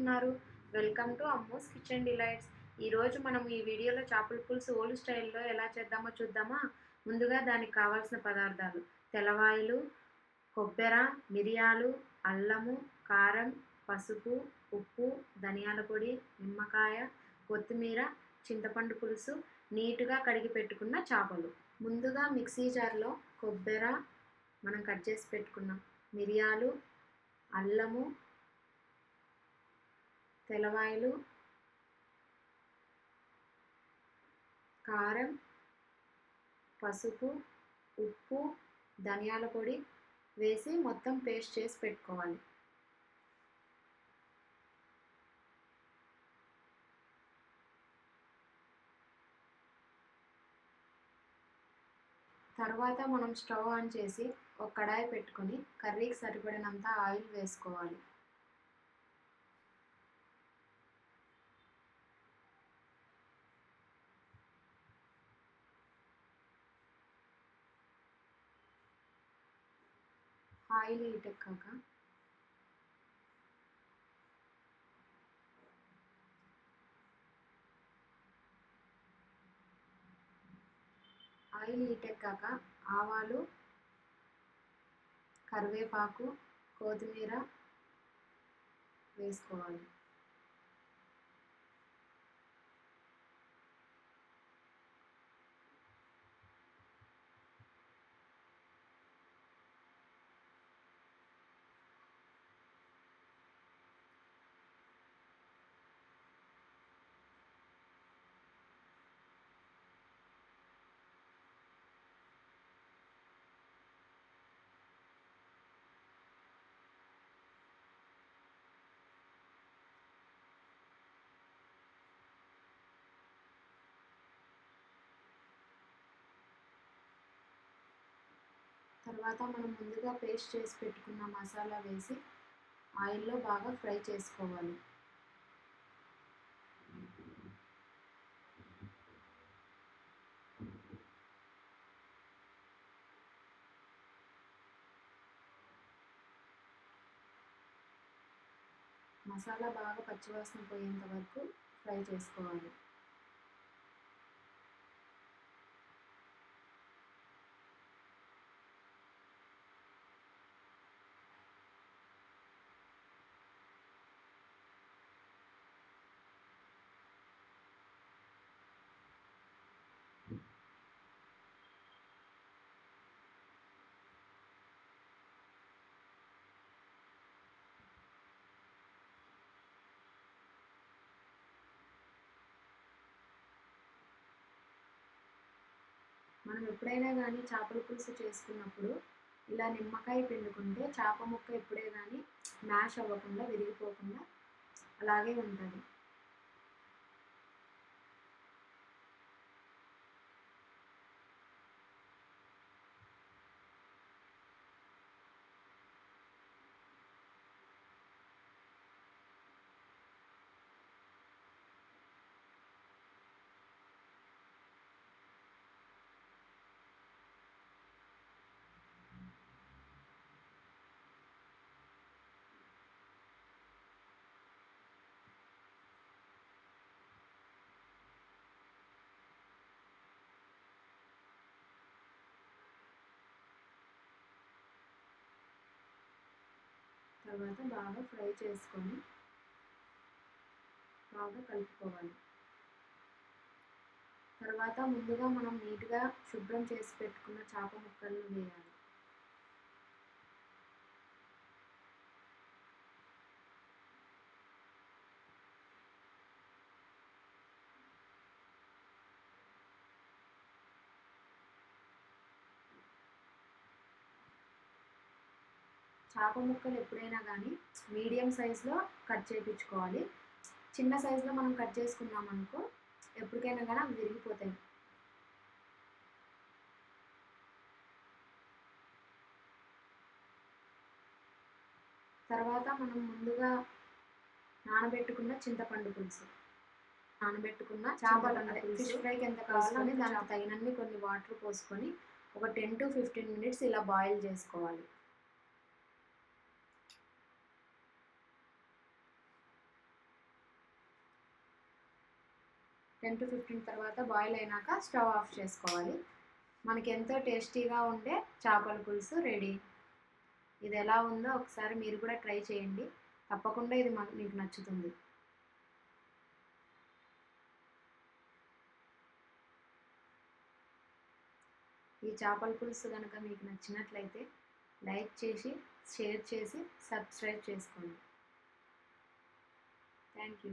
ఉన్నారు. Welcome to Ammos kitchen delights ఈరోజు మనం ఈ వీడియోలో చేపల పులుసు ఓల్డ్ స్టైల్లో ఎలా చేద్దామో చూద్దామా? ముందుగా దానికి కావాల్సిన పదార్థాలు. తెల్లవాయిలు కొబ్బెర మిరియాలు అల్లము కారం పసుపు ఉప్పు ధనియాల పొడి నిమ్మకాయ కొత్తిమీర చింతపండు పులుసు నీట్గా కడిగి పెట్టుకున్న చేపలు. ముందుగా మిక్సీ జార్లో కొబ్బెర మనం కట్ చేసి పెట్టుకున్నాం. మిరియాలు అల్లము తెలవాయిలు కారం పసుపు ఉప్పు ధనియాల పొడి వేసి మొత్తం పేస్ట్ చేసి పెట్టుకోవాలి. తర్వాత మనం స్టవ్ ఆన్ చేసి ఒక కడాయి పెట్టుకొని కర్రీకి సరిపడినంత ఆయిల్ వేసుకోవాలి. ఆయిల్ హీట్ ఎక్కాక ఆయిల్ హీట్ ఎక్కాక ఆవాలు కరివేపాకు కొత్తిమీర వేసుకోవాలి. తర్వాత మనం ముందుగా పేస్ట్ చేసి పెట్టుకున్న మసాలా వేసి ఆయిల్లో బాగా ఫ్రై చేసుకోవాలి. మసాలా బాగా పచ్చివాసన పోయేంత వరకు ఫ్రై చేసుకోవాలి. మనం ఎప్పుడైనా కానీ చేపల పులుసు చేసుకున్నప్పుడు ఇలా నిమ్మకాయ పిండుకుంటే చేప ముక్క ఎప్పుడే కానీ మ్యాష్ అవ్వకుండా విరిగిపోకుండా అలాగే ఉంటుంది. తర్వాత బాగా ఫ్రై చేసుకొని బాగా కలుపుకోవాలి. తర్వాత ముందుగా మనం నీట్గా శుభ్రం చేసి పెట్టుకున్న చేప ముక్కలను వేయాలి. చేప ముక్కలు ఎప్పుడైనా కానీ మీడియం సైజులో కట్ చేయించుకోవాలి చిన్న సైజులో మనం కట్ చేసుకున్నాం అనుకో ఎప్పటికైనా కానీ అవి విరిగిపోతాయి. తర్వాత మనం ముందుగా నానబెట్టుకున్న చింతపండు పులుసు. నానబెట్టుకున్న చేపలు ఫిష్ ఫ్రైకి ఎంత కావాలో దానికి తగినన్ని కొన్ని వాటర్ పోసుకొని ఒక టెన్ టు ఫిఫ్టీన్ మినిట్స్ ఇలా బాయిల్ చేసుకోవాలి. టెన్ టు ఫిఫ్టీన్ తర్వాత బాయిల్ అయినాక స్టవ్ ఆఫ్ చేసుకోవాలి. మనకి ఎంతో టేస్టీగా ఉండే చేపల పులుసు రెడీ ఇది ఎలా ఉందో ఒకసారి మీరు కూడా ట్రై చేయండి. తప్పకుండా ఇది మీకు నచ్చుతుంది. ఈ చేపల పులుసు కనుక మీకు నచ్చినట్లయితే లైక్ చేసి షేర్ చేసి సబ్స్క్రైబ్ చేసుకోండి. Thank you.